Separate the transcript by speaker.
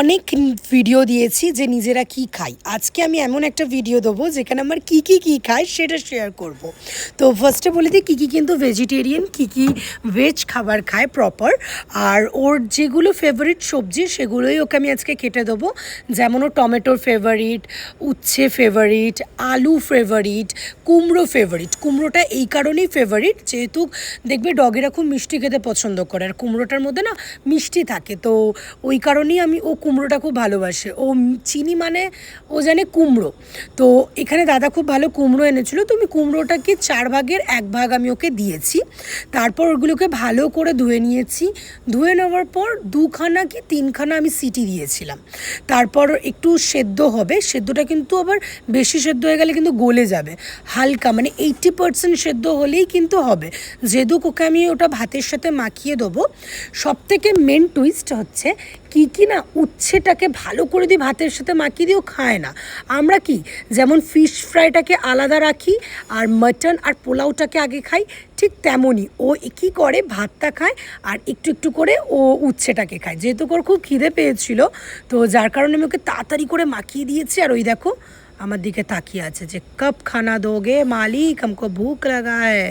Speaker 1: অনেক ভিডিও দিয়েছি যে নিজেরা কি খাই আজকে আমি এমন একটা ভিডিও দেবো যেখানে আমার কি কি কি খাই সেটা শেয়ার করব। তো ফার্স্টে বলে দিই কী কী কিন্তু ভেজিটেরিয়ান কী কী ভেজ খাবার খায় প্রপার আর ওর যেগুলো ফেভারিট সবজি সেগুলোই ওকে আমি আজকে কেটে দেবো। যেমন ও টমেটোর ফেভারিট উচ্ছে ফেভারিট আলু ফেভারিট কুমড়ো ফেভারিট কুমড়োটা এই কারণেই ফেভারিট যেহেতু দেখবে ডগেরা খুব মিষ্টি খেতে পছন্দ করে। আর কুমড়োটার মধ্যে না মিষ্টি থাকে। তো ওই কারণেই আমি ও কুমড়োটা খুব ভালোবাসে। ও চিনি মানে ও জানে কুমড়ো। তো এখানে দাদা খুব ভালো কুমড়ো এনেছিল। তো আমি কুমড়োটাকে চার ভাগের এক ভাগ আমি ওকে দিয়েছি। তারপর ওগুলোকে ভালো করে ধুয়ে নিয়েছি। ধুয়ে নেওয়ার পর দুখানা কি তিনখানা আমি সিটি দিয়েছিলাম। তারপর একটু সেদ্ধ হবে। সেদ্ধটা কিন্তু আবার বেশি সেদ্ধ হয়ে গেলে কিন্তু গলে যাবে। হালকা মানে এইটটি পার্সেন্ট সেদ্ধ হলেই কিন্তু হবে। যেহেতু ওকে আমি ওটা ভাতের সাথে মাখিয়ে দেবো। সব থেকে মেন টুইস্ট হচ্ছে কি কি না উচ্ছেটাকে ভালো করে দিয়ে ভাতের সাথে মাখিয়ে দিয়েও খায় না আমরা কি যেমন ফিশ ফ্রাইটাকে আলাদা রাখি আর মাটন আর পোলাওটাকে আগে খাই ঠিক তেমনই ও কী করে ভাতটা খায় আর একটু একটু করে ও উচ্ছেটাকে খায় যেহেতু ওর খুব খিদে পেয়েছিল তো যার কারণে আমি ওকে তাড়াতাড়ি করে মাখিয়ে দিয়েছি আর ওই দেখো আমার দিকে তাকিয়ে আছে যে কব খানা দোগে মালিক हमको ভুক লাগায়